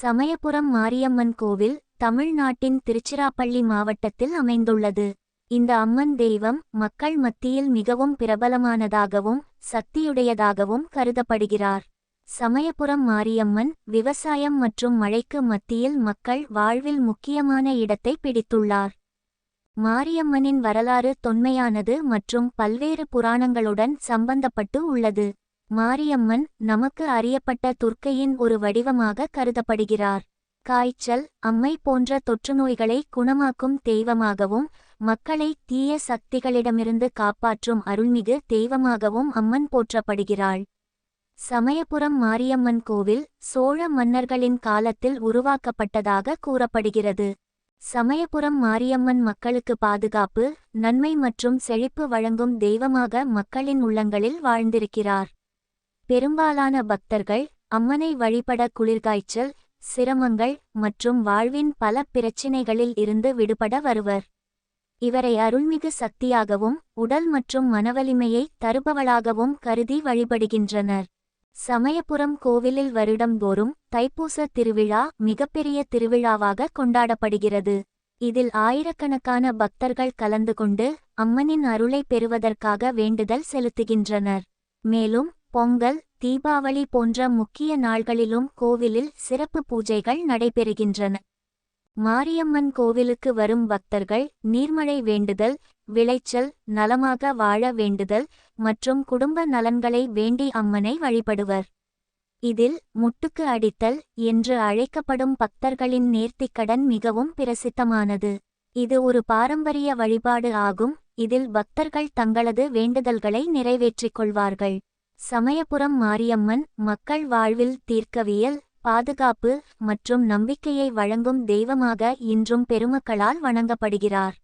சமயபுரம் மாரியம்மன் கோவில் தமிழ்நாட்டின் திருச்சிராப்பள்ளி மாவட்டத்தில் அமைந்துள்ளது. இந்த அம்மன் தெய்வம் மக்கள் மத்தியில் மிகவும் பிரபலமானதாகவும் சக்தியுடையதாகவும் கருதப்படுகிறார். சமயபுரம் மாரியம்மன் விவசாயம் மற்றும் மழைக்கு மத்தியில் மக்கள் வாழ்வில் முக்கியமான இடத்தை பிடித்துள்ளார். மாரியம்மனின் வரலாறு தொன்மையானது மற்றும் பல்வேறு புராணங்களுடன் சம்பந்தப்பட்டு உள்ளது. மாரியம்மன் நமக்கு அறியப்பட்ட துர்க்கையின் ஒரு வடிவமாக கருதப்படுகிறார். காய்ச்சல் அம்மை போன்ற தொற்றுநோய்களை குணமாக்கும் தெய்வமாகவும் மக்களை தீய சக்திகளிடமிருந்து காப்பாற்றும் அருள்மிகு தெய்வமாகவும் அம்மன் போற்றப்படுகிறாள். சமயபுரம் மாரியம்மன் கோவில் சோழ மன்னர்களின் காலத்தில் உருவாக்கப்பட்டதாக கூறப்படுகிறது. சமயபுரம் மாரியம்மன் மக்களுக்கு பாதுகாப்பு நன்மை மற்றும் செழிப்பு வழங்கும் தெய்வமாக மக்களின் உள்ளங்களில் வாழ்ந்திருக்கிறார். பெரும்பாலான பக்தர்கள் அம்மனை வழிபட குளிர்காய்ச்சல் சிரமங்கள் மற்றும் வாழ்வின் பல பிரச்சினைகளில் இருந்து விடுபட வருவர். இவரை அருள்மிகு சக்தியாகவும் உடல் மற்றும் மனவலிமையை தருபவளாகவும் கருதி வழிபடுகின்றனர். சமயபுரம் கோவிலில் வருடம்தோறும் தைப்பூச திருவிழா மிகப்பெரிய திருவிழாவாக கொண்டாடப்படுகிறது. இதில் ஆயிரக்கணக்கான பக்தர்கள் கலந்து கொண்டு அம்மனின் அருளை பெறுவதற்காக வேண்டுதல் செலுத்துகின்றனர். மேலும் பொங்கல் தீபாவளி போன்ற முக்கிய நாள்களிலும் கோவிலில் சிறப்பு பூஜைகள் நடைபெறுகின்றன. மாரியம்மன் கோவிலுக்கு வரும் பக்தர்கள் நீர்மழை வேண்டுதல் விளைச்சல் நலமாக வாழ வேண்டுதல் மற்றும் குடும்ப நலன்களை வேண்டி அம்மனை வழிபடுவர். இதில் முட்டுக்கு அடித்தல் என்று அழைக்கப்படும் பக்தர்களின் நேர்த்திக்கடன் மிகவும் பிரசித்தமானது. இது ஒரு பாரம்பரிய வழிபாடு ஆகும். இதில் பக்தர்கள் தங்களது வேண்டுதல்களை நிறைவேற்றிக் கொள்வார்கள். சமயபுரம் மாரியம்மன் மக்கள் வாழ்வில் தீர்க்கவியல் பாதுகாப்பு மற்றும் நம்பிக்கையை வழங்கும் தெய்வமாக இன்றும் பெருமக்களால் வணங்கப்படுகிறார்.